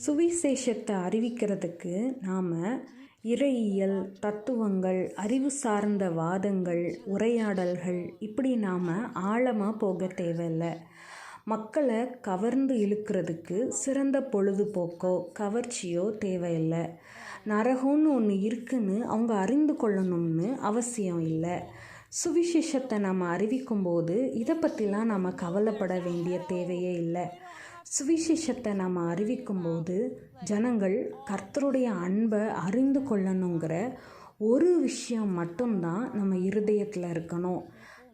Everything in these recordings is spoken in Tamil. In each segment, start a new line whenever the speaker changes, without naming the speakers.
சுவிசேஷத்தை அறிவிக்கிறதுக்கு நாம் இறையியல் தத்துவங்கள் அறிவு சார்ந்த வாதங்கள் உரையாடல்கள் இப்படி நாம் ஆழமாக போக தேவையில்லை. மக்களை கவர்ந்து இழுக்கிறதுக்கு சிறந்த பொழுதுபோக்கோ கவர்ச்சியோ தேவையில்லை. நரகம்னு ஒன்று இருக்குன்னு அவங்க அறிந்து கொள்ளணும்னு அவசியம் இல்லை. சுவிசேஷத்தை நம்ம அறிவிக்கும்போது இதை பற்றிலாம் நம்ம கவலைப்பட வேண்டிய தேவையே இல்லை. சுவிசேஷத்தை நம்ம அறிவிக்கும்போது ஜனங்கள் கர்த்தருடைய அன்பை அறிந்து கொள்ளணுங்கிற ஒரு விஷயம் மட்டும்தான் நம்ம இருதயத்தில் இருக்கணும்.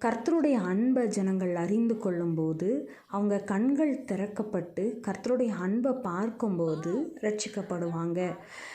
கர்த்தருடைய அன்பை ஜனங்கள் அறிந்து கொள்ளும்போது அவங்க கண்கள் திறக்கப்பட்டு கர்த்தருடைய அன்பை பார்க்கும்போது ரட்சிக்கப்படுவாங்க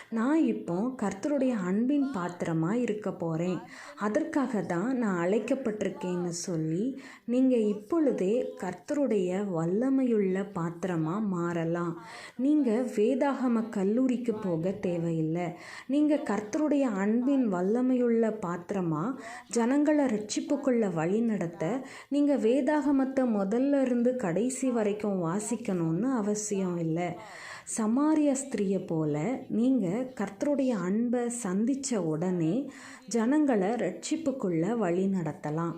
நான் இப்போ கர்த்தருடைய அன்பின் பாத்திரமாக இருக்க போகிறேன் அதற்காக தான் நான் அழைக்கப்பட்டிருக்கேன்னு சொல்லி நீங்கள் இப்பொழுதே கர்த்தருடைய வல்லமையுள்ள பாத்திரமாக மாறலாம். நீங்கள் வேதாகம கல்லூரிக்கு போக தேவையில்லை. நீங்கள் கர்த்தருடைய அன்பின் வல்லமையுள்ள பாத்திரமாக ஜனங்களை ரட்சிப்புக்குள்ள வழி நடத்த நீங்கள் வேதாகமத்தை முதல்ல இருந்து கடைசி வரைக்கும் வாசிக்கணும்னு அவசியம் இல்லை. சமாரிய ஸ்திரியை போல நீங்கள் கர்த்தருடைய அன்பை சந்தித்த உடனே ஜனங்களை ரட்சிப்புக்குள்ளே வழி நடத்தலாம்.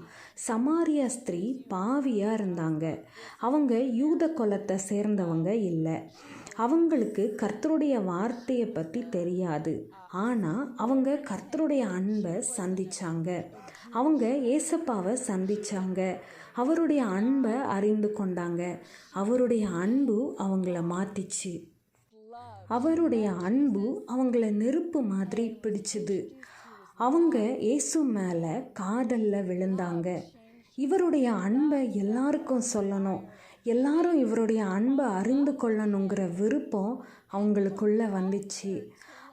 சமாரிய ஸ்திரீ பாவியாக இருந்தாங்க. அவங்க யூத குலத்தை சேர்ந்தவங்க இல்லை. அவங்களுக்கு கர்த்தருடைய வார்த்தையை பற்றி தெரியாது. ஆனால் அவங்க கர்த்தருடைய அன்பை சந்திச்சாங்க. அவங்க ஏசப்பாவை சந்திச்சாங்க. அவருடைய அன்பை அறிந்து கொண்டாங்க. அவருடைய அன்பு அவங்கள மாற்றிச்சு அவருடைய அன்பு அவங்கள நெருப்பு மாதிரி பிடிச்சது. அவங்க இயேசு மேலே காதலில் விழுந்தாங்க. இவருடைய அன்பை எல்லாருக்கும் சொல்லணும். எல்லாரும் இவருடைய அன்பை அறிந்து கொள்ளணுங்கிற விருப்பம் அவங்களுக்குள்ள வந்துச்சு.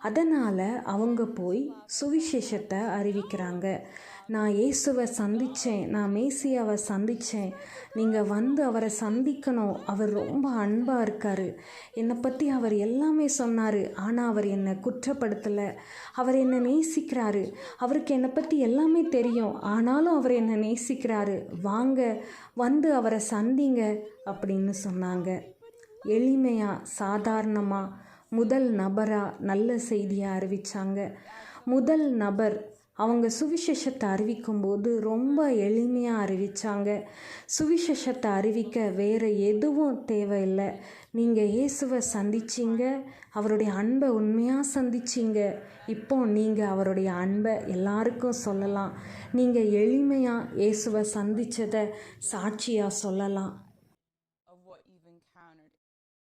அதனால் அவங்க போய் சுவிசேஷத்தை அறிவிக்கிறாங்க. நான் இயேசுவை சந்தித்தேன் நான் மேசியாவை சந்தித்தேன் நீங்கள் வந்து அவரை சந்திக்கணும். அவர் ரொம்ப அன்பாக இருக்கார். என்னை பற்றி அவர் எல்லாமே சொன்னார். ஆனால் அவர் என்னை குற்றப்படுத்தலை. அவர் என்னை நேசிக்கிறாரு. அவருக்கு என்னை பற்றி எல்லாமே தெரியும். ஆனாலும் அவர் என்னை நேசிக்கிறாரு. வாங்க வந்து அவரை சந்திங்க அப்படின்னு சொன்னாங்க. எளிமையாக சாதாரணமாக முதல் நபராக நல்ல செய்தியை அறிவித்தாங்க முதல் நபர் அவங்க சுவிசேஷத்தை அறிவிக்கும்போது ரொம்ப எளிமையாக அறிவித்தாங்க சுவிசேஷத்தை அறிவிக்க வேறு எதுவும் தேவையில்லை. நீங்கள் இயேசுவை சந்திச்சிங்க அவருடைய அன்பை உண்மையாக சந்திச்சிங்க. இப்போ நீங்கள் அவருடைய அன்பை எல்லாருக்கும் சொல்லலாம். நீங்கள் எளிமையாக இயேசுவை சந்தித்ததை சாட்சியாக சொல்லலாம்.